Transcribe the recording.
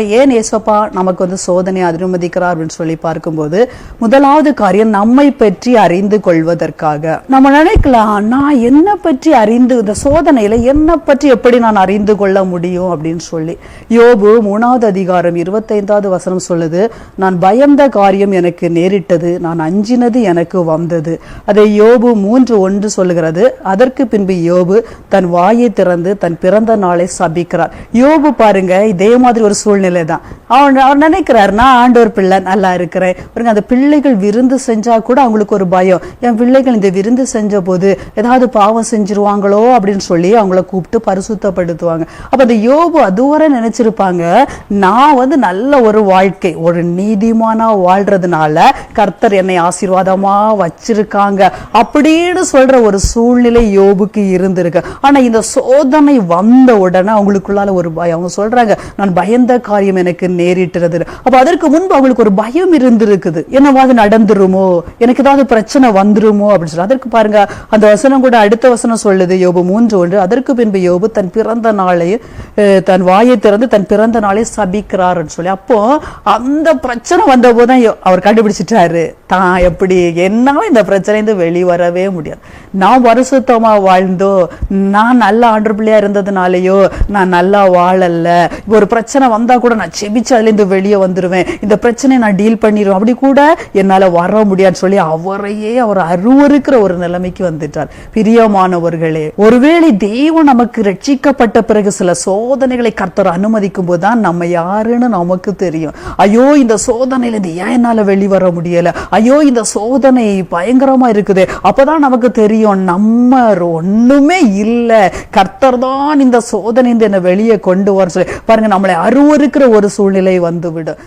ஏன் ஏசப்பா நமக்கு வந்து சோதனை அனுமதிக்கிறார் அப்படின்னு சொல்லி பார்க்கும்போது முதலாவது காரியம் நம்மை பற்றி அறிந்து கொள்வதற்காக. நம்ம நினைக்கலாம் நான் என்ன பற்றி அறிந்து இந்த சோதனையில என்ன பற்றி எப்படி நான் அறிந்து கொள்ள முடியும் அப்படின்னு சொல்லி. யோபு மூணாவது அதிகாரம் இருபத்தைந்தாவது வசனம் சொல்லுது நான் பயந்த காரியம் எனக்கு நேரிட்டது நான் அஞ்சினது எனக்கு வந்தது. அதை யோபு மூன்று ஒன்று சொல்லுகிறது. அதற்கு பின்பு யோபு தன் வாயை திறந்து தன் பிறந்த நாளை சபிக்கிறார். யோபு பாருங்க இதே மாதிரி ஒரு சூழ்நிலை சூழ்நிலை தான் அவன் அவர் நினைக்கிறார் நான் ஆண்டோர் பிள்ளை நல்லா இருக்கிறேன். பாருங்க அந்த பிள்ளைகள் விருந்து செஞ்சா கூட அவங்களுக்கு ஒரு பயம். என் பிள்ளைகள் இந்த விருந்து செஞ்ச போது ஏதாவது பாவம் செஞ்சிருவாங்களோ? அப்படின்னு சொல்லி அவங்கள கூப்பிட்டு பரிசுத்தப்படுத்துவாங்க. அப்போ அந்த யோபு அதுவரை நினைச்சிருப்பாங்க நான் வந்து நல்ல ஒரு வாழ்க்கை ஒரு நீதிமானா வாழ்றதுனால கர்த்தர் என்னை ஆசீர்வாதமா வச்சிருக்காங்க. அப்படின்னு சொல்ற ஒரு சூழ்நிலை யோபுக்கு இருந்திருக்கு. ஆனா இந்த சோதனை வந்த உடனே அவங்களுக்குள்ளால ஒரு பயம். அவங்க சொல்றாங்க நான் பயந்த காரியம் எனக்கு நேரிட்டுறது அப்போ அதற்கு முன்பு அவங்களுக்கு ஒரு பயம் இருந்திருக்குது. என்னவாது நடந்துருமோ? எனக்கு ஏதாவது பிரச்சனை வந்துருமோ? அப்படின்னு சொல்லி. அதற்கு பாருங்க அந்த வசனம் கூட அடுத்த வசனம் சொல்லுது. யோபு மூன்று ஒன்று. அதற்கு பின்பு யோபு தன் பிறந்த நாளை தன் வாயை திறந்து தன் பிறந்த நாளை சபிக்கிறாருன்னு சொல்லி. அப்போ அந்த பிரச்சனை வந்தபோது தான் அவர் கண்டுபிடிச்சிட்டாரு. தான் எப்படி என்னால இந்த பிரச்சனை வெளிவரவே முடியாது. நான் பரிசுத்தமா வாழ்ந்தோ? நான் நல்ல ஆண்டு பிள்ளையா இருந்ததுனாலயோ? நான் நல்லா வாழல. ஒரு பிரச்சனை வந்தா கூட நான் செபிச்சு அதுலேருந்து வெளியே வந்துருவேன். இந்த பிரச்சனையை நான் டீல் பண்ணிடுவேன் அப்படி கூட என்னால வர முடியாதுன்னு சொல்லி அவரையே அவர் அருவருக்கிற ஒரு நிலைமைக்கு வந்துட்டார். பிரியமானவர்களே ஒருவேளை தெய்வம் நமக்கு ரட்சிக்கப்பட்ட பிறகு சில சோதனைகளை கர்த்தர் அனுமதிக்கும் போது தான் நம்ம யாருன்னு நமக்கு தெரியும். ஐயோ இந்த சோதனையிலேருந்து ஏன் என்னால வெளிவர முடியல? ஐயோ இந்த சோதனை பயங்கரமா இருக்குது. அப்பதான் நமக்கு தெரியும் நம்ம ஒண்ணுமே இல்ல. கர்த்தர் தான் இந்த சோதனை என்னை வெளியே கொண்டு வர சொல்லி. பாருங்க நம்மளை அருவருக்கு இருக்கிற ஒரு சூழ்நிலை வந்துவிடும்.